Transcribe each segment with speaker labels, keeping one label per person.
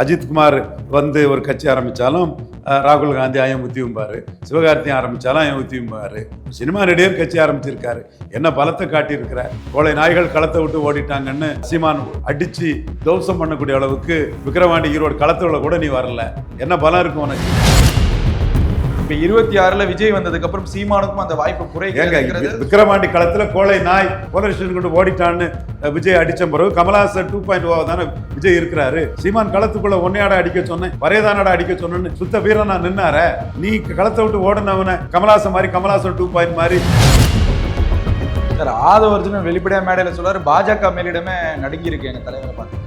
Speaker 1: அஜித்குமார் வந்து ஒரு கட்சி ஆரம்பித்தாலும் ராகுல் காந்தி அயமுத்தியும்பாரு சிவகார்த்தியும் ஆரம்பித்தாலும் அயமுத்தியும்பாரு சினிமா நடிகர் கட்சி ஆரம்பிச்சிருக்காரு. என்ன பலத்தை காட்டியிருக்கிற கோலை நாய்கள் களத்தை விட்டு ஓடிட்டாங்கன்னு சீமான் அடித்து தௌசம் பண்ணக்கூடிய அளவுக்கு விக்கிரவாண்டி ஈரோடு களத்தில் கூட நீ வரல. என்ன பலம் இருக்கும் உனக்கு?
Speaker 2: இப்ப இருபத்தி ஆறுல விஜய் வந்ததுக்கு அப்புறம் சீமானுக்கும் அந்த வாய்ப்பு குறைகிறது
Speaker 1: விக்கிரவாண்டி களத்துல கோளை நாய் போலீஸ் கொண்டு ஓடிட்டான்னு விஜய் அடிச்ச பிறகு கமலஹாசன் டூ பாயிண்ட் ஓ தானே விஜய் இருக்கிறாரு. சீமான் களத்துக்குள்ள ஒன்னையாட அடிக்க சொன்னேன் வரையதானடா அடிக்க சொன்னேன்னு சுத்த வீரனா நின்னார. நீ களத்தை விட்டு ஓடினவன கமலஹாசன் மாதிரி கமலஹாசன் டூ பாயிண்ட் மாதிரி.
Speaker 2: சார் ஆதவர்ஜுனன் வெளிப்படையா மேடையில சொல்றாரு பாஜக மேலிடமே நடுங்கி இருக்கு எங்க தலைவரை பார்த்து.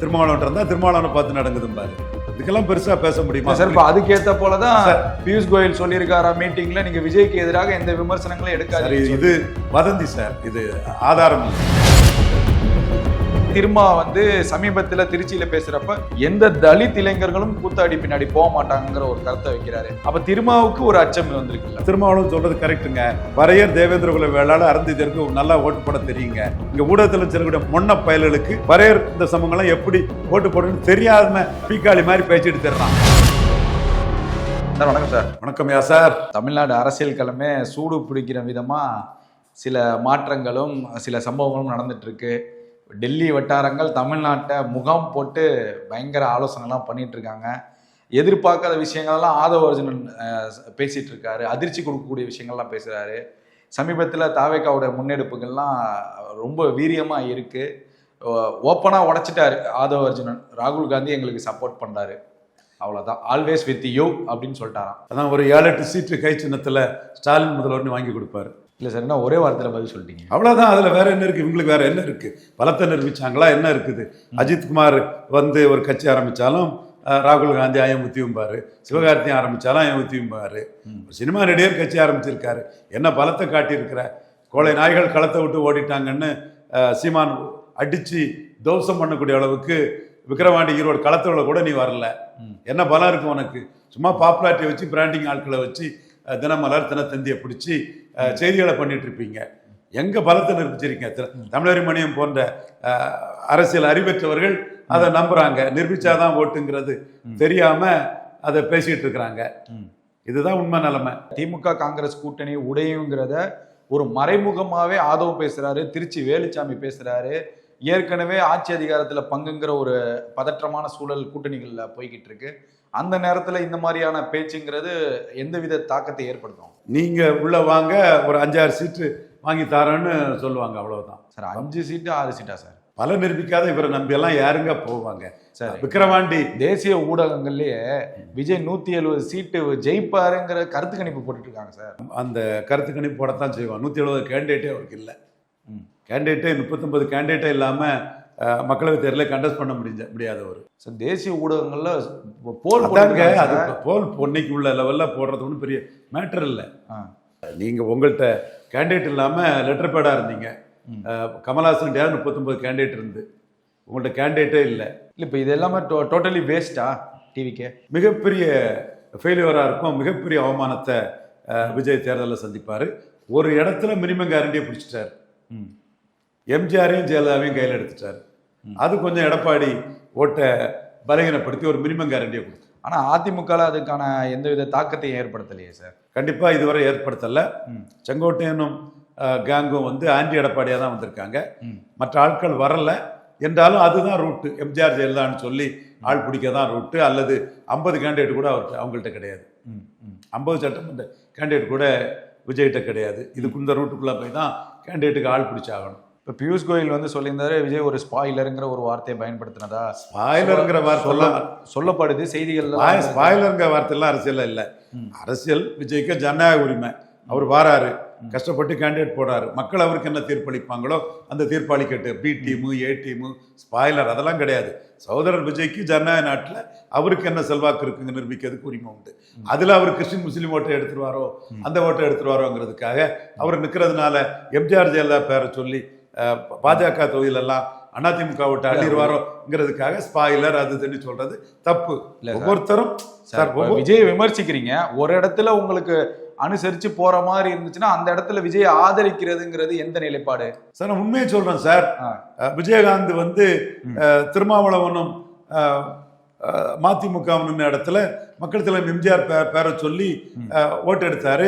Speaker 1: திருமாவளவன் இருந்தா திருமாவளவனை பார்த்து நடங்குதும் பாரு இதுக்கெல்லாம் பெருசா பேச முடியுமா?
Speaker 2: சார் இப்ப அதுக்கேத்த போலதான் பியூஷ் கோயல் சொல்லியிருக்காரா மீட்டிங்ல நீங்க விஜய்க்கு எதிராக எந்த விமர்சனங்களும் எடுக்காது
Speaker 1: இது வதந்தி சார் இது ஆதாரம்.
Speaker 2: திருமா வந்து சமீபத்துல திருச்சியில பேசுறப்ப எந்த தலித் இளைஞர்களும் கூத்தாடி பின்னாடி போக மாட்டாங்கிற ஒரு கருத்தை வைக்கிறாரு. அப்ப திருமாவுக்கு ஒரு அச்சம் வந்திருக்குல்ல.
Speaker 1: திருமாவளவன் சொல்றது கரெக்ட்டுங்க வரையர் தேவேந்திர குல வேளாளர் அருந்திதற்கு நல்லா ஓட்டு போட தெரியுங்க. இங்க ஊடகத்தில் செல்லக்கூடிய மொன்ன பயல்களுக்கு வரையர் இந்த சமூகம்லாம் எப்படி ஓட்டு போடணும்னு தெரியாம பீக்காளி மாதிரி பேசிட்டு தர்றான்.
Speaker 2: சார் வணக்கம் சார்.
Speaker 1: வணக்கம் யா சார்?
Speaker 2: தமிழ்நாடு அரசியல் களமே சூடு பிடிக்கிற விதமா சில மாற்றங்களும் சில சம்பவங்களும் நடந்துட்டு இருக்கு. டெல்லி வட்டாரங்கள் தமிழ்நாட்டை முகாம் போட்டு பயங்கர ஆலோசனைலாம் பண்ணிட்டு இருக்காங்க எதிர்பார்க்காத விஷயங்கள்லாம் ஆதவ அர்ஜுனன் அஹ், பேசிட்டு இருக்காரு அதிர்ச்சி கொடுக்கக்கூடிய விஷயங்கள்லாம் பேசுறாரு. சமீபத்தில் தாவேக்காவோட முன்னெடுப்புகள்லாம் ரொம்ப வீரியமா இருக்கு. ஓப்பனாக உடைச்சிட்டாரு ஆதவ அர்ஜுனன். ராகுல் காந்தி எங்களுக்கு சப்போர்ட் பண்றாரு. அவ்வளோதான் ஆல்வேஸ் வித் யூ அப்படின்னு சொல்லிட்டாராம்.
Speaker 1: அதான் ஒரு ஏழு எட்டு சீட்டு கை சின்னத்தில் ஸ்டாலின் முதல்வர்னு வாங்கி கொடுப்பாரு.
Speaker 2: இல்லை சார் என்ன ஒரே வாரத்தில் பதில் சொல்லிட்டீங்க?
Speaker 1: அவ்வளவுதான் அதுல வேற என்ன இருக்கு? இவங்களுக்கு வேற என்ன இருக்கு? பலத்தை நிரூபிச்சாங்களா? என்ன இருக்குது? அஜித்குமார் வந்து ஒரு கட்சி ஆரம்பிச்சாலும் அஹ், ராகுல் காந்தி அயமுத்தியும்பாரு சிவகார்த்தியும் ஆரம்பிச்சாலும் அயமுத்தியும்பாரு சினிமா நடிகர் கட்சி ஆரம்பிச்சிருக்காரு. என்ன பலத்தை காட்டியிருக்கிற? கோளை நாய்கள் களத்தை விட்டு ஓடிட்டாங்கன்னு சீமான் அடிச்சு தோசம் பண்ணக்கூடிய அளவுக்கு விக்கிரவாண்டி ஈரோடு களத்துல கூட நீ வரல. என்ன பலம் இருக்கு உனக்கு? சும்மா பாப்புலாரிட்டியை வச்சு பிராண்டிங் ஆட்களை வச்சு தினமலர் தினத்தந்தியை பிடிச்சி செய்திகளை பண்ணிட்டு இருப்பீங்க. எங்க பலத்தை நிரூபிச்சிருக்கீங்க? தமிழறி மணியம் போன்ற அரசியல் அறிவற்றவர்கள் அதை நம்புறாங்க. நிரூபிச்சாதான் ஓட்டுங்கிறது தெரியாம அதை பேசிட்டு இருக்கிறாங்க. இதுதான் உண்மை நிலைமை.
Speaker 2: திமுக காங்கிரஸ் கூட்டணி உடையுங்கிறத ஒரு மறைமுகமாவே ஆதவ் பேசுறாரு திருச்சி வேலுச்சாமி பேசுறாரு. ஏற்கனவே ஆட்சி அதிகாரத்துல பங்குங்கிற ஒரு பதற்றமான சூழல் கூட்டணிகள்ல போய்கிட்டு இருக்கு. அந்த நேரத்துல இந்த மாதிரியான பேச்சுங்கிறது எந்தவித தாக்கத்தை ஏற்படுத்தும்?
Speaker 1: நீங்க உள்ள வாங்க ஒரு அஞ்சாறு சீட்டு வாங்கி தரேன்னு சொல்லுவாங்க அவ்வளவுதான்.
Speaker 2: சார் அஞ்சு சீட்டு ஆறு சீட்டா சார்?
Speaker 1: பல நிரூபிக்காத இவரை நம்பி எல்லாம் யாருங்க போவாங்க?
Speaker 2: சரி
Speaker 1: விக்கிரவாண்டி.
Speaker 2: தேசிய ஊடகங்கள்லயே விஜய் நூத்தி எழுபது சீட்டு ஜெயிப்பாருங்கிற கருத்து கணிப்பு போட்டுட்டு இருக்காங்க சார்.
Speaker 1: அந்த கருத்து கணிப்பு போடத்தான் செய்வான். நூற்றி எழுபது கேண்டிடேட்டே அவருக்கு இல்லை. கேண்டிடேட்டே முப்பத்தொன்பது கேண்டிடேட்டே இல்லாமல் மக்களவைத் தேர்தலை கண்டஸ்ட் பண்ண முடிஞ்ச முடியாதவர்.
Speaker 2: சார் தேசிய ஊடகங்கள்ல போல்
Speaker 1: அது. போல் பொன்னைக்கு உள்ள லெவலில் போடுறது ஒன்றும் பெரிய மேட்டர் இல்லை. நீங்கள் உங்கள்கிட்ட கேண்டிடேட் இல்லாமல் லெட்டர் பேடாக இருந்தீங்க. கமல்ஹாசன் டேர் முப்பத்தொன்பது கேண்டிடேட் இருந்து. உங்கள்கிட்ட கேண்டிடேட்டே இல்லை.
Speaker 2: இல்ல இப்போ இது எல்லாமே டோட்டலி வேஸ்டா டிவிக்கே
Speaker 1: மிகப்பெரிய ஃபெயிலியராக இருக்கும். மிகப்பெரிய அவமானத்தை விஜய் தேர்தலில் சந்திப்பார். ஒரு இடத்துல மினிமம் கேரண்டியை பிடிச்சிட்டார்.
Speaker 2: ம்.
Speaker 1: எம்ஜிஆரையும் ஜெயலலிதாவையும் கையில் எடுத்துட்டார். அது கொஞ்சம் எடப்பாடி ஓட்டை பலகீனப்படுத்தி ஒரு மினிமம் கேரண்டியை கொடுத்து
Speaker 2: ஆனா அதிமுகல அதுக்கான எந்தவித தாக்கத்தையும் ஏற்படுத்தலையே சார்?
Speaker 1: கண்டிப்பாக இதுவரை ஏற்படுத்தலை. செங்கோட்டையனும் கேங்கும் வந்து ஆன்டி எடப்பாடியாக தான் வந்திருக்காங்க. மற்ற ஆட்கள் வரல. என்றாலும் அதுதான் ரூட்டு. எம்ஜிஆர் ஜெயலலிதான்னு சொல்லி ஆள் பிடிக்க தான் ரூட்டு. அல்லது ஐம்பது கேண்டிடேட் கூட அவர்கிட்ட அவங்கள்ட்ட கிடையாது. ஐம்பது சட்டமன்ற கேண்டிடேட் கூட விஜய்கிட்ட கிடையாது. இதுக்கு இந்த ரூட்டுக்குள்ளே போய் தான் கேண்டிடேட்டுக்கு ஆள் பிடிச்சாகணும்.
Speaker 2: இப்ப பியூஷ் கோயல் வந்து சொல்லியிருந்தாரு விஜய் ஒரு ஸ்பாயிலருங்கிற ஒரு வார்த்தையை பயன்படுத்தினதா?
Speaker 1: ஸ்பாய்லருங்கிற வார்த்தைலாம்
Speaker 2: சொல்லப்படுது செய்திகள்ல
Speaker 1: ஸ்பாய்- ஸ்பாய்லருங்கிற வார்த்தைலாம் அரசியல் இல்லை. அரசியல் விஜய்க்கு ஜனநாயக உரிமை. அவர் வாராரு. கஷ்டப்பட்டு கேண்டிடேட் போறாரு. மக்கள் அவருக்கு என்ன தீர்ப்பளிப்பாங்களோ அந்த தீர்ப்பளிக்கட்டு. B team A team spoiler அதெல்லாம் கிடையாது. சகோதரர் விஜய்க்கு ஜனநாயக நாட்டில் அவருக்கு என்ன செல்வாக்கு இருக்குங்க நிரூபிக்கிறதுக்கு உரிமை உண்டு. அதில் அவர் கிறிஸ்டின் முஸ்லீம் ஓட்டை எடுத்துருவாரோ அந்த ஓட்டை எடுத்துருவாரோங்கிறதுக்காக அவர் நிற்கிறதுனால எம்ஜிஆர் ஜெயலலிதா பேரை சொல்லி பாஜக தொகுதியிலெல்லாம் அதிமுக விட்டு அள்ளிடுவாரோங்கிறதுக்காக ஸ்பாய்லர் அது இதுன்னு சொல்றது தப்பு. ஒவ்வொருத்தரும்
Speaker 2: சார் விஜய் விமர்சிக்கிறீங்க. ஒரு இடத்துல உங்களுக்கு அனுசரிச்சு போற மாதிரி இருந்துச்சுன்னா அந்த இடத்துல விஜய் ஆதரிக்கிறதுங்கிறது எந்த நிலைப்பாடு?
Speaker 1: சார் நான் உண்மையை சொல்றேன் சார். விஜயகாந்த் வந்து திருமாவளவனும் அஹ், அஹ், மதிமுக நின்ன இடத்துல மக்கள் தலைவர் எம்ஜிஆர் பேரை சொல்லி ஓட்டு எடுத்தாரு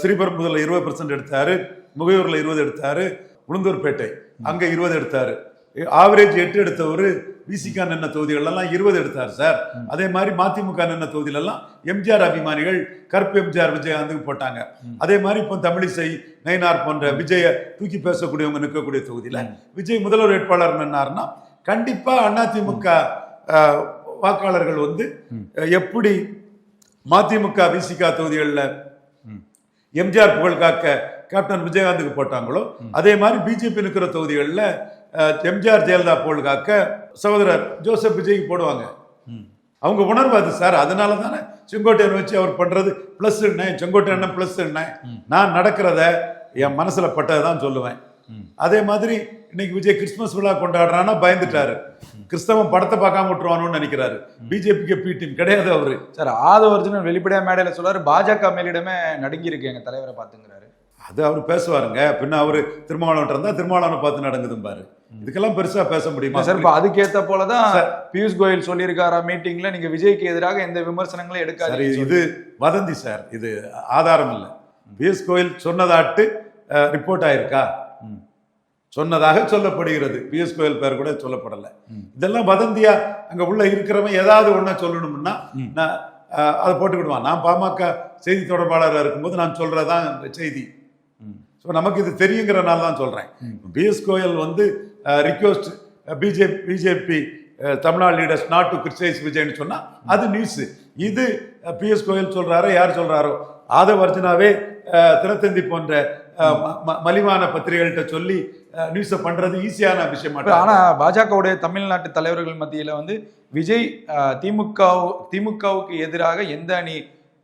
Speaker 1: ஸ்ரீபெரும்புதூர்ல இருபது பர்சன்ட் எடுத்தாரு. முகையூர்ல இருபது எடுத்தாரு. உளுந்தூர்பேட்டை. அங்கே இருபது எடுத்தார். ஆவரேஜ் எட்டு எடுத்தவர் விசிகா நின்ன தொகுதிகளெல்லாம் இருபது எடுத்தார் சார். அதே மாதிரி மதிமுக நின்ன தொகுதியிலெல்லாம் எம்ஜிஆர் அபிமானிகள் கருப்பு எம்ஜிஆர் விஜயகாந்துக்கு போட்டாங்க. அதே மாதிரி இப்போ தமிழிசை நயினார் போன்ற விஜய தூக்கி பேசக்கூடியவங்க நிற்கக்கூடிய தொகுதியில் விஜய் முதல்வர் வேட்பாளர் நின்னார்னா கண்டிப்பாக அதிமுக வாக்காளர்கள் வந்து எப்படி மதிமுக விசிகா தொகுதிகளில் எம்ஜிஆர் புகழ் காக்க கேப்டன் விஜயகாந்துக்கு போட்டாங்களோ அதே மாதிரி பிஜேபி இருக்கிற தொகுதிகளில் எம்ஜிஆர் ஜெயலலிதா காக்க சகோதரர் ஜோசப் விஜய்க்கு போடுவாங்க. அவங்க உணர்வு அது சார். அதனால தானே செங்கோட்டையன் வச்சு அவர் பண்றது பிளஸ் என்ன செங்கோட்டையன் பிளஸ் என்ன நான் நடக்கிறத என் மனசுல பட்டதை தான் சொல்லுவேன். அதே மாதிரி இன்னைக்கு விஜய் கிறிஸ்துமஸ் விழா கொண்டாடுறான்னா பயந்துட்டாரு. கிறிஸ்தவன் படத்தை பார்க்காம விட்டுருவானோன்னு நினைக்கிறாரு. பிஜேபிக்கு பி டீம் கிடையாது அவரு.
Speaker 2: சார் ஆதவர்ஜுனன் வெளிப்படையா மேடையில சொல்றாரு பாஜக மேலிடமே நடுங்கி இருக்கு எங்க தலைவரை பாத்துங்கிறாரு
Speaker 1: அது அவர் பேசுவாருங்க. பின்ன அவரு திருமாவளவன் இருந்தா திருமாவளவனை பார்த்து நடங்குதும் பாரு. இதுக்கெல்லாம் பெருசா பேச முடியுமா?
Speaker 2: சார் இப்ப அதுக்கேத்த போலதான் பியூஷ் கோயல் சொல்லியிருக்காரா மீட்டிங்ல? நீங்க விஜய்க்கு எதிராக எந்த விமர்சனங்களும் எடுக்காது
Speaker 1: இது வதந்தி சார். இது ஆதாரம் இல்லை. பிஎஸ் கோயில் சொன்னதாட்டு ரிப்போர்ட் ஆயிருக்கா? சொன்னதாக சொல்லப்படுகிறது. பிஎஸ் கோயில் பேர் கூட சொல்லப்படலை. இதெல்லாம் வதந்தியா? அங்க உள்ள இருக்கிறவன் ஏதாவது ஒண்ண சொல்லணும்னா நான் அதை போட்டுக்கிடுவான். நான் பாமக செய்தி தொடர்பாளராக இருக்கும்போது நான் சொல்றதுதான் செய்தி. ஸோ நமக்கு இது தெரியுங்கிறனால தான் சொல்றேன். பிஎஸ் கோயல் வந்து request BJP BJP Tamil Nadu leaders not to criticize விஜய்னு சொன்னா அது நியூஸ் இது பிஎஸ் கோயல் சொல்றாரோ யார் சொல்றாரோ ஆதவ அர்ஜுனாவே தினத்தந்தி போன்ற மலிவான பத்திரிகைகள்கிட்ட சொல்லி நியூஸை பண்றது ஈஸியான விஷயம்
Speaker 2: இப்ப
Speaker 1: மாட்டேன்
Speaker 2: ஆனா பாஜகவுடைய தமிழ்நாட்டு தலைவர்கள் மத்தியில வந்து விஜய் திமுக திமுகவுக்கு எதிராக எந்த அணி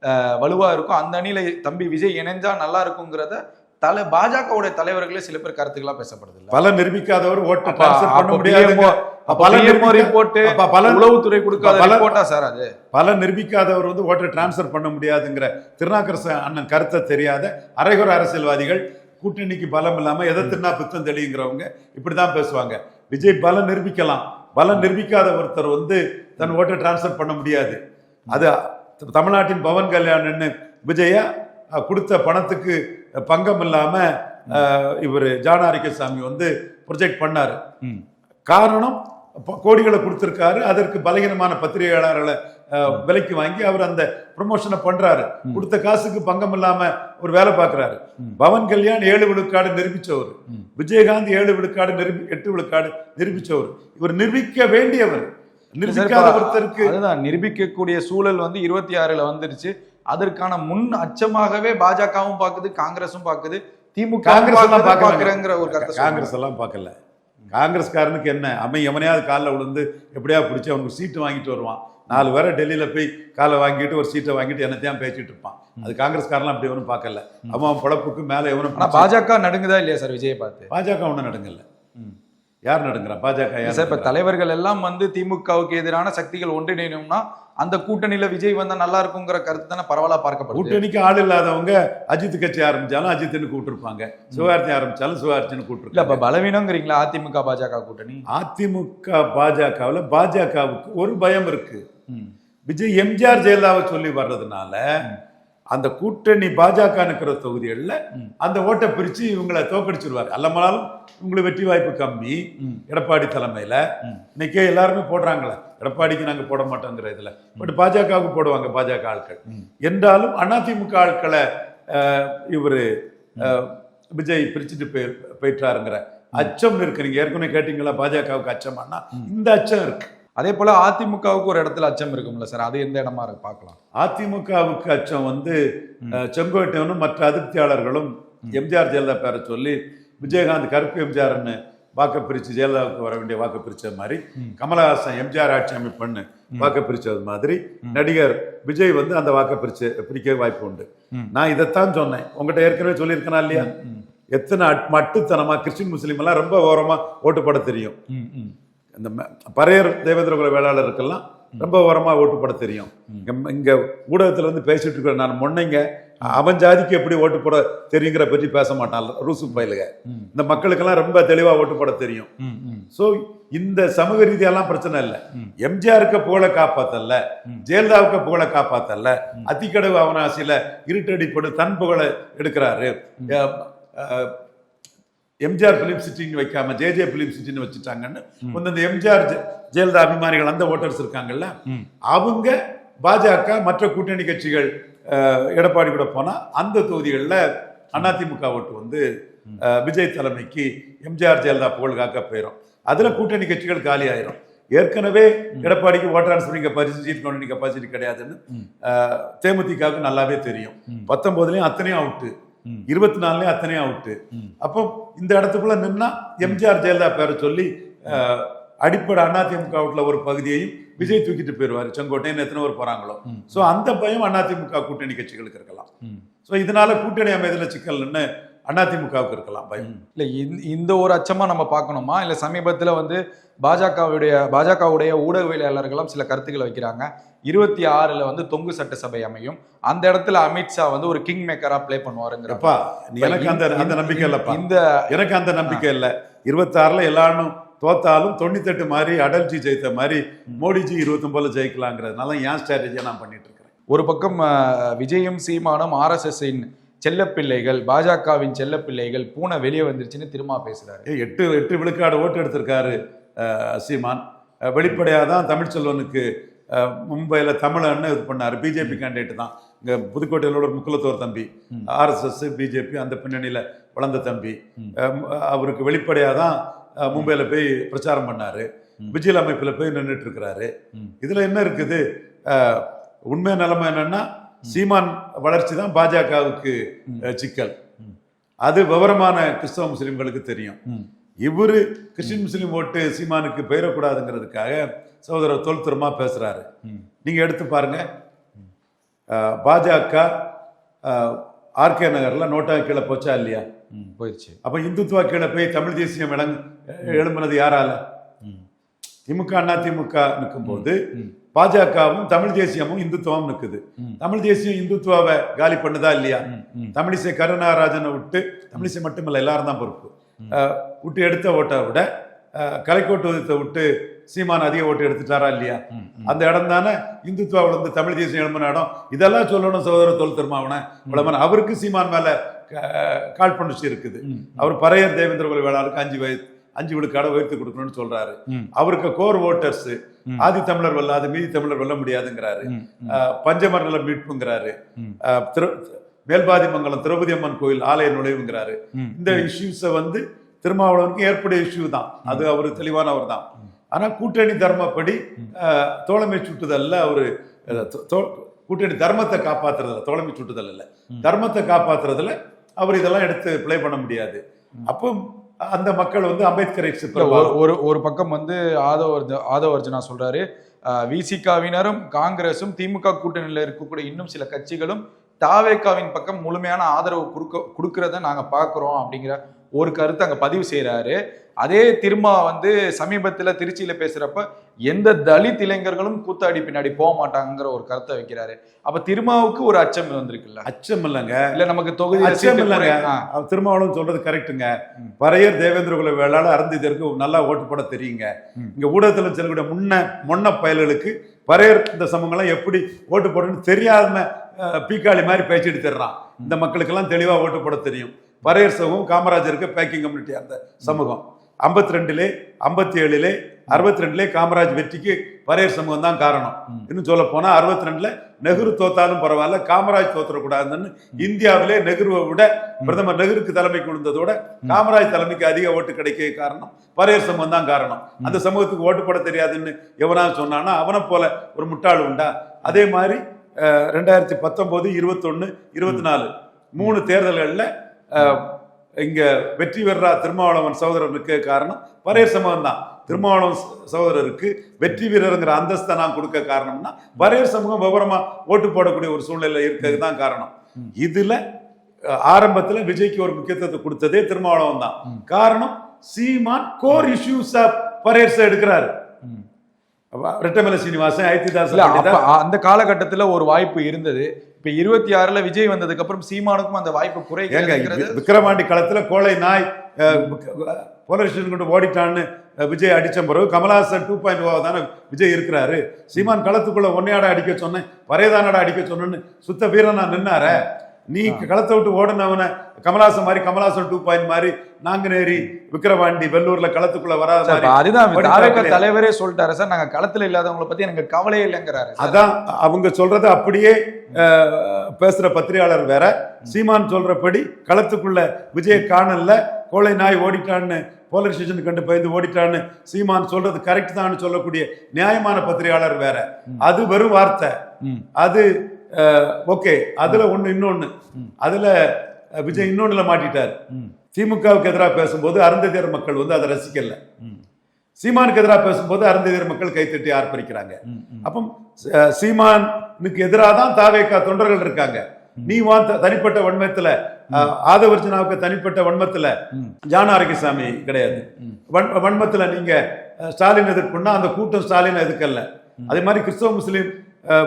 Speaker 2: அஹ், வலுவா இருக்கோ அந்த அணியில தம்பி விஜய் இணைஞ்சா நல்லா இருக்குங்கிறத தலை பாஜகவுடைய தலைவர்களே சில பேர் கருத்துக்களா பேசப்படுது இல்ல.
Speaker 1: பல நிரூபிக்காதவர் ஓட்டு பண்ண முடியாது. பல
Speaker 2: ரிப்போர்ட்
Speaker 1: பல
Speaker 2: உளவுத்துறை கொடுக்காத
Speaker 1: பல-
Speaker 2: ரிப்போர்ட்டா சார் அது?
Speaker 1: பல நிரூபிக்காதவர் வந்து ஓட்டை டிரான்ஸ்ஃபர் பண்ண முடியாதுங்கிற திருநாக்கரச அண்ணன் கருத்தை தெரியாத அரைகுற அரசியல்வாதிகள் கூட்டணிக்கு பலம் இல்லாம எதை தின்னா பித்தம் தெளியுங்கிறவங்க இப்படிதான் பேசுவாங்க. விஜய் பலம் நிரூபிக்கலாம். பலம் நிரூபிக்காத ஒருத்தர் வந்து தன் ஓட்டை டிரான்ஸ்ஃபர் பண்ண முடியாது. அது தமிழ்நாட்டின் பவன் கல்யாண்னு விஜயா கொடுத்த பணத்துக்கு பங்கம் இல்லாம இவர் ஜானாரிக்கசாமி வந்து ப்ரொஜெக்ட் பண்ணாரு. காரணம் கோடிகளை கொடுத்திருக்காரு. அதற்கு பலகீனமான பத்திரிகையாளர்களை விலைக்கு வாங்கி அவர் அந்த ப்ரொமோஷனை பண்றாரு. கொடுத்த காசுக்கு பங்கம் இல்லாம ஒரு வேலை பார்க்கறாரு பவன் கல்யாண் ஏழு விழுக்காடு நிரூபிச்சவர். விஜயகாந்த் ஏழு விழுக்காடு நிரூபி எட்டு விழுக்காடு நிரூபிச்சவர். இவர் நிரூபிக்க வேண்டியவர். நிரூபிக்காத ஒருத்தருக்கு
Speaker 2: அதுதான் நிரூபிக்கக்கூடிய சூழல் வந்து இருபத்தி ஆறுல வந்துருச்சு. அதற்கான முன் அச்சமாகவே பாஜகவும் பாக்குது காங்கிரஸும் பாக்குது திமுக. பாக்குறேங்கிற ஒரு கருத்தை
Speaker 1: காங்கிரஸ் எல்லாம் பார்க்கல. காங்கிரஸ்காரனுக்கு என்ன? அவன் எவனையாவது காலில் விழுந்து எப்படியா பிடிச்சி அவனுக்கு சீட்டு வாங்கிட்டு வருவான். நாலு பேரை டெல்லியில போய் காலை வாங்கிட்டு ஒரு சீட்டை வாங்கிட்டு என்னத்தையும் பேசிட்டு இருப்பான். அது காங்கிரஸ்காரன்லாம் அப்படி ஒன்றும் பார்க்கல. அவன் பொழப்புக்கு மேலே எவனும்
Speaker 2: பாஜக நடுங்குதா இல்லையா சார் விஜயை பார்த்து?
Speaker 1: பாஜக ஒன்றும் நடுங்கல. யார் நடுங்கிறா? பாஜக
Speaker 2: சார் இப்ப? தலைவர்கள் எல்லாம் வந்து திமுகவுக்கு எதிரான சக்திகள் ஒன்றிணையணும்னா அந்த கூட்டணியில விஜய் வந்தா நல்லா இருக்குங்கிற கருத்து தானே பரவலா பார்க்கப்படுது.
Speaker 1: கூட்டணிக்கு ஆள் இல்லாதவங்க அஜித் கட்சி ஆரம்பிச்சாலும் அஜித்னு கூப்பிட்டுருப்பாங்க சிவார்த்தி ஆரம்பிச்சாலும் சிவார்த்தின்னு
Speaker 2: இல்ல
Speaker 1: கூப்பிட்டுருக்காங்க
Speaker 2: இப்ப பலவீனங்கிறீங்களா அதிமுக பாஜக கூட்டணி?
Speaker 1: அதிமுக பாஜகவில் பாஜகவுக்கு ஒரு பயம் இருக்கு. விஜய் எம்ஜிஆர் ஜெயலலிதாவை சொல்லி வர்றதுனால அந்த கூட்டணி பாஜக இருக்கிற தொகுதிகளில் அந்த ஓட்டை பிரிச்சு இவங்களை தோக்கடிச்சிருவாரு. அல்லமனாலும் உங்களுக்கு வெற்றி வாய்ப்பு கம்மி. எடப்பாடி தலைமையில. இன்னைக்கே எல்லாருமே போடுறாங்களே. எடப்பாடிக்கு நாங்க போட மாட்டோங்கிற இதுல. பட் பாஜகவுக்கு போடுவாங்க பாஜக ஆட்கள். என்றாலும் அதிமுக ஆட்களை இவரு விஜய் பிரிச்சுட்டு போய் போயிட்டாருங்கிற அச்சம் இருக்கு. நீங்க ஏற்கனவே கேட்டீங்களா? பாஜகவுக்கு அச்சமானா இந்த அச்சம் இருக்கு.
Speaker 2: அதே போல அதிமுகவுக்கு ஒரு இடத்துல அச்சம் இருக்கும்ல சார். அது எந்த இடமா இருக்கு? பார்க்கலாம்.
Speaker 1: அதிமுகவுக்கு அச்சம் வந்து செங்கோட்டையனும் மற்ற அதிருப்தியாளர்களும் எம்ஜிஆர் ஜெயலலிதா பேரை சொல்லி விஜயகாந்த் கருப்பு எம்ஜிஆர்னு வாக்கு பிரிச்சு ஜெயலலிதாவுக்கு வர வேண்டிய வாக்கு பிரிச்ச மாதிரி கமலஹாசன் எம்ஜிஆர் ஆட்சி அமைப்புன்னு வாக்கு பிரிச்சது மாதிரி நடிகர் விஜய் வந்து அந்த வாக்கை பிரிச்சு பிரிக்க வாய்ப்பு உண்டு. நான் இதைத்தான் சொன்னேன். உங்ககிட்ட ஏற்கனவே சொல்லியிருக்கேனா இல்லையா? எத்தனை மட்டுத்தனமா கிறிஸ்டின் முஸ்லீம் எல்லாம் ரொம்ப ஓரமா ஓட்டு போட தெரியும். இந்த பறையர் தேவேந்திர குல வேளாளருக்கெல்லாம் ரொம்ப விவரமா ஓட்டு போட தெரியும் இங்க- ஊடகத்துல இருந்து பேசிட்டு இருக்கிற நான் முன்னைங்க அவன் ஜாதிக்கு எப்படி ஓட்டு போட தெரியுங்கிற பற்றி பேச மாட்டான் ரூசு பயிலுக. இந்த மக்களுக்கெல்லாம் ரொம்ப தெளிவா ஓட்டு போட தெரியும் சோ இந்த சமூக ரீதியெல்லாம் பிரச்சனை இல்லை. எம்ஜிஆருக்கு புகழ காப்பாத்தல்ல. ஜெயலலிதாவுக்கு புகழ காப்பாத்தல்ல. அத்திக்கடவு அவனாசியில இருட்டடிப்படு தன் புகழ எடுக்கிறாரு. எம்ஜிஆர் பிலிம் சிட்டின்னு வைக்காம ஜே ஜே பிலிம் சிட்டின்னு வச்சுட்டாங்கன்னு இந்த எம்ஜிஆர் ஜெயலலிதா அபிமானிகள் அந்த ஓட்டர்ஸ் இருக்காங்கல்ல. அவங்க பாஜக மற்ற கூட்டணி கட்சிகள் எடப்பாடி கூட போனா அந்த தொகுதிகளில் அதிமுக ஓட்டு வந்து விஜய் தலைமைக்கு எம்ஜிஆர் ஜெயலலிதா புகழ் காக்க போயிடும் அதுல கூட்டணி கட்சிகள் காலி ஆயிரும் ஏற்கனவே எடப்பாடிக்கு voter transferring capacity seat counting capacity கிடையாதுன்னு தேமுதிகவுக்கு நல்லாவே தெரியும். பத்தொன்பதுலயும் அத்தனையும் அவுட்டு. இருபத்தி நாலுலயும் அத்தனையும் அவுட்டு. அப்போ இந்த இடத்துக்குள்ள நின்னா எம்ஜிஆர் ஜெயலலிதா பேரை சொல்லி அடிப்படை அதிமுக வீட்டுல ஒரு பகுதியையும் விஜய் தூக்கிட்டு போயிருவாரு செங்கோட்டைன்னு எத்தனை பேர் போறாங்களோ. சோ அந்த பயம் அதிமுக கூட்டணி கட்சிகளுக்கு இருக்கலாம். சோ இதனால கூட்டணி அமைதல சிக்கல்னு அதிமுகவுக்கு இருக்கலாம் பயம்.
Speaker 2: இல்ல இந்த- ஒரு அச்சமா நம்ம பார்க்கணுமா? இல்ல சமீபத்துல வந்து பாஜகவுடைய பாஜகவுடைய ஊடகவியலாளர்களும் சில கருத்துக்களை வைக்கிறாங்க. இருபத்தி ஆறுல வந்து தொங்கு சட்டசபை அமையும். அந்த இடத்துல அமித்ஷா வந்து ஒரு கிங் மேக்கரா ப்ளே பண்ணுவாருங்கிற
Speaker 1: அப்பா எனக்கு அந்த அந்த நம்பிக்கை இல்லப்பா.
Speaker 2: இந்த
Speaker 1: எனக்கு அந்த நம்பிக்கை இல்லை. இருபத்தாறுல எல்லாரும் தோத்தாலும் தொண்ணூத்தெட்டு மாதிரி அடல்ஜி ஜெயித்த மாதிரி மோடிஜி இருபத்தொன்பதுல ஜெயிக்கலாங்கிறதுனால என் ஸ்ட்ராட்டஜியை நான் பண்ணிட்டு இருக்கிறேன்.
Speaker 2: ஒரு பக்கம் விஜயும் சீமானும் ஆர்எஸ்எஸ்ஸின் செல்லப்பிள்ளைகள் பாஜகவின் செல்லப்பிள்ளைகள் பூனை வெளியே வந்துருச்சுன்னு திரும்ப பேசுறாரு.
Speaker 1: ஏய், எட்டு எட்டு விழுக்காடு ஓட்டு எடுத்திருக்காரு சீமான். அஹ், வெளிப்படையா தான் தமிழ்ச்செல்வனுக்கு மும்பையில தமிழன்னு இது பண்ணாரு. பிஜேபி கேண்டிடேட் தான். இங்க புதுக்கோட்டையில ஒரு முக்குலத்தோர் தம்பி. ஆர்எஸ்எஸ் பிஜேபி அந்த பின்னணியில வளர்ந்த தம்பி. அவருக்கு வெளிப்படையா தான் மும்பையில போய் பிரச்சாரம் பண்ணாரு.
Speaker 2: ம்.
Speaker 1: விஜில் அமைப்புல போய் நின்றுட்டு இருக்கிறாரு. இதுல என்ன இருக்குது? உண்மை நிலைமை என்னன்னா சீமான் வளர்ச்சி தான் பாஜகவுக்கு சிக்கல். அது விவரமான கிறிஸ்தவ முஸ்லிம்களுக்கு தெரியும். இவரு கிறிஸ்டின் முஸ்லீம் ஓட்டு சீமானுக்கு பெயரக்கூடாதுங்கிறதுக்காக சகோதரர் தொல்துரமா பேசுறாரு. நீங்க எடுத்து பாருங்க பாஜக ஆர்கே நகர்ல நோட்டா கீழே போச்சா இல்லையா.
Speaker 2: போயிடுச்சு
Speaker 1: அப்ப இந்துத்துவா கீழே போய் தமிழ் தேசியம் இடம் எழும்பினது யாரால. திமுக அண்ணா திமுக நிற்கும்போது
Speaker 2: ம்.
Speaker 1: பாஜகவும் தமிழ் தேசியமும் இந்துத்துவம் நிற்குது. தமிழ் தேசியம் இந்துத்துவாவை காலி பண்ணுதா இல்லையா. தமிழிசை கருணாராஜனை விட்டு தமிழிசை மட்டுமல்ல எல்லாரும் தான் பொறுப்பு விட்டு எடுத்த ஓட்டை விட அஹ், கலைக்கோட்டு உதயத்தை விட்டு சீமான் அதிக ஓட்டு எடுத்துட்டாரா இல்லையா. அந்த இடம் தானே இந்துத்துவாவில் இருந்து தமிழ் தேசியம் எழும்பின இடம் இதெல்லாம் சொல்லணும் சகோதர தொல் திருமாவன அவருக்கு சீமான் மேல காழ்ப்புணர்ச்சி இருக்குது. அவர் பறையர் தேவேந்திர குல வேளாளுக்கு அஞ்சு வய அஞ்சு விழுக்காட உயர்த்தி கொடுக்கணும்னு சொல்றாரு. அவருக்கு கோர் ஓட்டர்ஸ். ஆதி தமிழர் வெல்லாது மீதி தமிழர் வெல்ல முடியாதுங்கிறாரு. பஞ்சமர்களை மீட்புங்கிறாரு. மேல்பாதிமங்கலம் திரௌபதி அம்மன் கோயில் ஆலய நுழைவுங்கிறாரு. இந்த இஷ்யூஸை வந்து திருமாவளவனுக்கு ஏற்புடைய இஷ்யூ தான். அது அவர் தெளிவானவர் தான். ஆனா கூட்டணி தர்மப்படி தோழமை சுட்டுதல்ல அவரு கூட்டணி தர்மத்தை காப்பாத்துறதுல தோழமை சுட்டுதல் இல்ல. தர்மத்தை காப்பாத்துறதுல அவர் இதெல்லாம் எடுத்து ப்ளே பண்ண முடியாது. அப்போ அந்த மக்கள் வந்து அம்பேத்கரை
Speaker 2: ஒரு- ஒரு பக்கம் வந்து ஆதவ அர்ஜ- ஆதவ அர்ஜுனா சொல்றாரு விசிகாவினரும் காங்கிரசும் திமுக கூட்டணியில் இருக்கக்கூடிய இன்னும் சில கட்சிகளும் தாவேக்காவின் பக்கம் முழுமையான ஆதரவு கொடுக்க கொடுக்கறத நாங்க பார்க்கிறோம் அப்படிங்கிற ஒரு கருத்தை அங்க பதிவு செய்யறாரு அதே திருமா வந்து சமீபத்துல திருச்சியில பேசுறப்ப எந்த தலித் இளைஞர்களும் கூத்தாடி பின்னாடி போக மாட்டாங்கிற ஒரு கருத்தை வைக்கிறாரு. அப்ப திருமாவுக்கு ஒரு அச்சம் வந்திருக்குல்ல.
Speaker 1: அச்சம் இல்லைங்க.
Speaker 2: இல்ல நமக்கு தொகுதி
Speaker 1: அச்சம் இல்லைங்க. திருமாவளவன் சொல்றது கரெக்டுங்க. பறையர் தேவேந்திர குல வேளாளர் அருந்திதருக்கு நல்லா ஓட்டு போட தெரியுங்க. இங்க ஊடகத்துல செல்லக்கூடிய முன்ன முன்ன பயல்களுக்கு பறையர் இந்த சமூகம்லாம் எப்படி ஓட்டு போடணும்னு தெரியாம பீக்காளி மாதிரி பேசிட்டு தர்றான். இந்த மக்களுக்கெல்லாம் தெளிவா ஓட்டு போட தெரியும். பறையர் சமூகம் காமராஜருக்கு பேக்கிங் கம்யூனிட்டி அந்த சமூகம். ஐம்பத்தி ரெண்டுலே ஐம்பத்தி ஏழுலே அறுபத்தி ரெண்டுலே காமராஜ் வெற்றிக்கு பறையர் சமூகம் தான் காரணம். இன்னும் சொல்ல போனா அறுபத்தி ரெண்டுல நெஹ்ரு தோத்தாலும் பரவாயில்ல காமராஜ் தோத்துறக்கூடாதுன்னு இந்தியாவிலே நெஹ்ருவை விட பிரதமர் நெஹ்ருக்கு தலைமைக்கு விழுந்ததோட காமராஜ் தலைமைக்கு அதிக ஓட்டு கிடைக்க காரணம் பறையர் சமூகம் தான் காரணம். அந்த சமூகத்துக்கு ஓட்டு போட தெரியாதுன்னு எவனாவது சொன்னானா அவனை போல ஒரு முட்டாள் உண்டா? அதே மாதிரி ரெண்டாயிரத்தி பத்தொன்பது இருபத்தொன்னு இருபத்தி நாலு மூணு தேர்தல்களில் இங்க வெற்றி பெறா திருமாவளவன் சகோதரனுக்கு காரணம் பறையர் சமூகம் தான் திருமாவளவன் சகோதரருக்கு வெற்றி வீரருங்கிற அந்தஸ்தை நான் கொடுக்க காரணம்னா பறையர் சமூகம் விவரமா ஓட்டு போடக்கூடிய ஒரு சூழ்நிலை இருக்கிறது தான் காரணம். இதுல ஆரம்பத்துல விஜய்க்கு ஒரு முக்கியத்துவத்தை கொடுத்ததே திருமாவளவன் தான். காரணம் சீமான் கோர் இஷ்யூஸா பறையர்ஸை எடுக்கிறாரு. ரெட்டமலை சீனிவாசன் ஐத்திதாசன்
Speaker 2: அந்த காலகட்டத்துல ஒரு வாய்ப்பு இருந்தது இப்ப இருபத்தி ஆறுல விஜய் வந்ததுக்கு அப்புறம் சீமானுக்கும் அந்த வாய்ப்பு
Speaker 1: குறை விக்ரமாண்டி களத்துல கோழை நாய் போலீஸ் கொண்டு ஓடிட்டான்னு விஜய் அடிச்ச பிறகு கமலஹாசன் டூ பாயிண்ட் ஓ தானே விஜய் இருக்கிறாரு. சீமான் களத்துக்குள்ள ஒன்னையாட அடிக்க சொன்னேன் பரேதானடா அடிக்க சொன்னேன்னு சுத்த வீரனா நின்னார. நீ களத்தை விட்டு ஓடுனவன கமலஹாசன் மாதிரி கமலஹாசன் டூ பாயிண்ட் மாதிரி நாங்குநேரி விக்கிரவாண்டி வெள்ளூர்ல களத்துக்குள்ள வராத
Speaker 2: அதுதான்? தலைவரே சொல்லிட்டாரு. சார் நாங்க களத்துல இல்லாதவங்கள பத்தி எனக்கு கவலையே இல்லைங்கிறாரு.
Speaker 1: அதான் அவங்க சொல்றத அப்படியே பேசுற பத்திரிகையாளர் வேற. சீமான் சொல்றபடி களத்துக்குள்ள விஜய காணல கோழை நாய் ஓடிட்டான்னு போலீஸ் ஸ்டேஷன் கண்டு பயந்து ஓடிட்டான்னு சீமான் சொல்றது கரெக்ட் தான் சொல்லக்கூடிய நியாயமான பத்திரிகையாளர் வேற. அது வெறும் வார்த்தை. அது ஓகே அதுல ஒண்ணு இன்னொன்னு. அதுல விஜய் இன்னொன்னுல மாட்டிட்டார். திமுகவுக்கு எதிராக பேசும்போது அருந்ததியர் மக்கள் வந்து அதை ரசிக்கல. சீமானுக்கு எதிராக பேசும்போது அருந்ததியர் மக்கள் கைத்தட்டி ஆர்ப்பரிக்கிறாங்க. அப்போ சீமானுக்கு எதிராக தான் தாவேக்கா தொண்டர்கள் இருக்காங்க. நீ வா தனிப்பட்ட வன்மத்துல ஆதவர்ஜனாவுக்கு தனிப்பட்ட வன்மத்துல. ஜான ஆரோக்கியசாமி கிடையாது. வன்மத்துல நீங்க ஸ்டாலின் எதிர்ப்புன்னா அந்த கூட்டம் ஸ்டாலின் எதுக்கல்ல அதே மாதிரி கிறிஸ்தவ முஸ்லீம்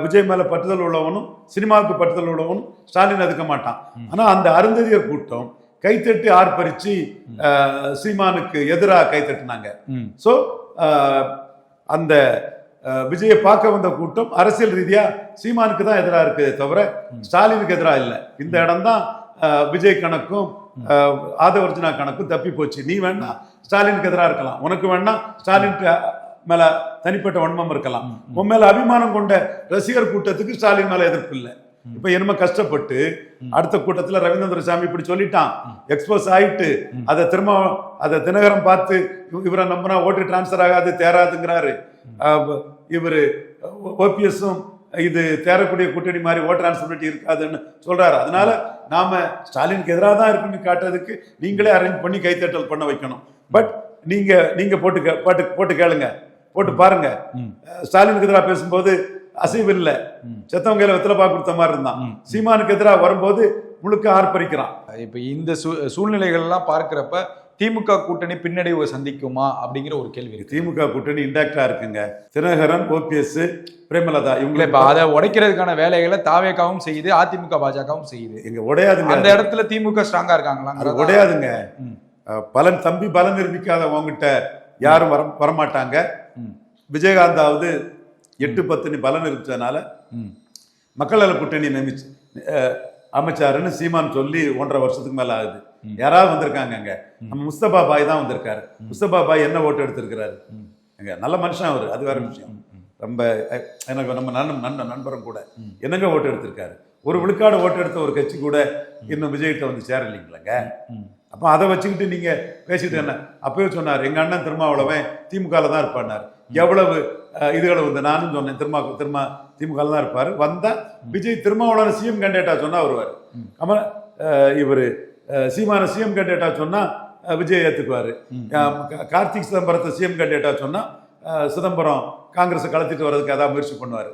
Speaker 1: விஜய் மேல பற்றுதல் உள்ளவனும் சினிமாவுக்கு பற்றுதல் உள்ளவனும் ஸ்டாலின் எதுக்க மாட்டான். ஆனா அந்த அருந்ததியர் கூட்டம் கைத்தட்டி ஆர்ப்பரிச்சு அஹ், சீமானுக்கு எதிராக கைத்தட்டினாங்க. ஸோ அந்த விஜயை பார்க்க வந்த கூட்டம் அரசியல் ரீதியா சீமானுக்கு தான் எதிராக இருக்குதே தவிர ஸ்டாலினுக்கு எதிராக இல்லை. இந்த இடம் தான் விஜய் கணக்கும் ஆதவர்ஜுனா கணக்கும் தப்பி போச்சு. நீ வேணா ஸ்டாலினுக்கு எதிராக இருக்கலாம். உனக்கு வேணா ஸ்டாலின் மேல தனிப்பட்ட வன்மம் இருக்கலாம். உன் மேல அபிமானம் கொண்ட ரசிகர் கூட்டத்துக்கு ஸ்டாலின் மேல எதிர்ப்பு இல்லை. இப்ப என்னமோ கஷ்டப்பட்டு அடுத்த கூட்டத்துல ரவீந்திர சாமி இப்படி சொல்லிட்டான். எக்ஸ்போஸ் ஆயிட்டு அதை திரும்ப அதை தினகரன் பார்த்து இவ- இவரை நம்பினா ஓட்டு டிரான்ஸ்ஃபர் ஆகாது தேராதுங்கிறாரு. இவரு ஓபிஎஸும் இது தேரக்கூடிய கூட்டணி மாதிரி ஓட் டிரான்ஸ்பிலிட்டி இருக்காதுன்னு சொல்றாரு. அதனால நாம ஸ்டாலினுக்கு எதிராக தான் இருக்குன்னு காட்டுறதுக்கு நீங்களே அரேஞ்ச் பண்ணி கைத்தட்டல் பண்ண வைக்கணும். பட் நீங்க நீங்க போட்டு போட்டு போட்டு கேளுங்க. போட்டு பாருங்க. ஸ்டாலினுக்கு எதிராக பேசும்போது அசைவு இல்லை. செத்தவங்க வெத்தலை பாக்கு கொடுத்த மாதிரி இருந்தான். சீமானுக்கு எதிராக வரும்போது முழுக்க ஆர்ப்பரிக்கிறான்.
Speaker 2: இப்ப இந்த சூ சூழ்நிலைகள்லாம் பார்க்கிறப்ப திமுக கூட்டணி பின்னடைவு சந்திக்குமா அப்படிங்கிற ஒரு கேள்வி இருக்கு.
Speaker 1: திமுக கூட்டணி இன்டாக்டா இருக்குங்க. தினகரன் ஓபிஎஸ் பிரேமலதா
Speaker 2: இல்ல
Speaker 1: இவங்க
Speaker 2: இப்ப அதை உடைக்கிறதுக்கான வேலைகளை தாவேகாவும் செய்யுது அதிமுக பாஜகவும் செய்யுது.
Speaker 1: இங்க உடையாதுங்க.
Speaker 2: அந்த இடத்துல திமுக ஸ்ட்ராங்கா இருக்காங்களா
Speaker 1: உடையாதுங்க. பலன் தம்பி பலன் நிரூபிக்காத உங்ககிட்ட யாரும் வர வரமாட்டாங்க.
Speaker 2: ம்.
Speaker 1: விஜயகாந்தாவது எட்டு பத்து பலன்
Speaker 2: ம்.
Speaker 1: மக்கள் நல கூட்டணி நியமிச்சு அமைச்சாருன்னு சீமான் சொல்லி ஒன்றரை வருஷத்துக்கு மேல ஆகுது. யாராவது வந்திருக்காங்க அங்க. நம்ம முஸ்தபா பாய் தான் வந்திருக்காரு. முஸ்தபா பாய் என்ன ஓட்டு எடுத்திருக்கிறாரு? எங்க நல்ல மனுஷன் அவரு. அது வேற விஷயம். ரொம்ப எனக்கு நம்ம நல்ல நண்ப நண்பரும் கூட. என்னங்க ஓட்டு எடுத்திருக்காரு? ஒரு விழுக்காடு ஓட்டு எடுத்த ஒரு கட்சி கூட இன்னும் விஜய்கிட்ட வந்து சேரலைங்களேங்க?
Speaker 2: ம்.
Speaker 1: அப்போ அதை வச்சுக்கிட்டு நீங்க பேசிட்டு என்ன? அப்பவே சொன்னார் எங்க அண்ணன் திருமாவளவன் திமுகல தான் இருப்பானார் எவ்வளவு இதுகளை வந்து நானும் சொன்னேன் திருமா திருமா திமுக தான் இருப்பாரு. வந்தா விஜய் திருமாவளவன் சிஎம் கேண்டேட்டா சொன்னா வருவார். கமல இவரு சீமான சிஎம் கேண்டேட்டா சொன்னா அஹ், விஜய் கா- கார்த்திக் சிதம்பரத்தை சிஎம் கேண்டேட்டா சொன்னா அஹ், சிதம்பரம் காங்கிரஸை கலத்திட்டு வர்றதுக்கு அதான் முயற்சி பண்ணுவார்.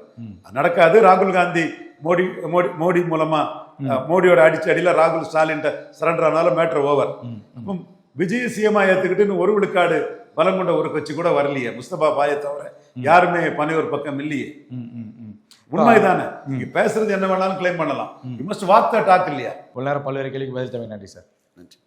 Speaker 1: நடக்காது. ராகுல் காந்தி மோடி மோடி மோடி மூலமா அஹ், மோடியோட அடிச்ச அடியில ராகுல் ஸ்டாலின் சரண்டர் ஆனாலும் மேட்ரு ஓவர் அப்போ விஜய் சிஎம்மா இன்னும் ஒரு விழுக்காடு பலம் கொண்ட ஒரு கட்சி கூட வரலையே. முஸ்தபா பாயை தவிர யாருமே பனையூர் பக்கம் இல்லையே. உண்மைதானே? நீங்க பேசுறது என்ன வேணாலும் கிளைம் பண்ணலாம். You must walk the talk இல்லையா?
Speaker 2: நேரம் பல்வேறு கேள்விக்கு பதில் தவிர நன்றி சார்.
Speaker 1: நன்றி.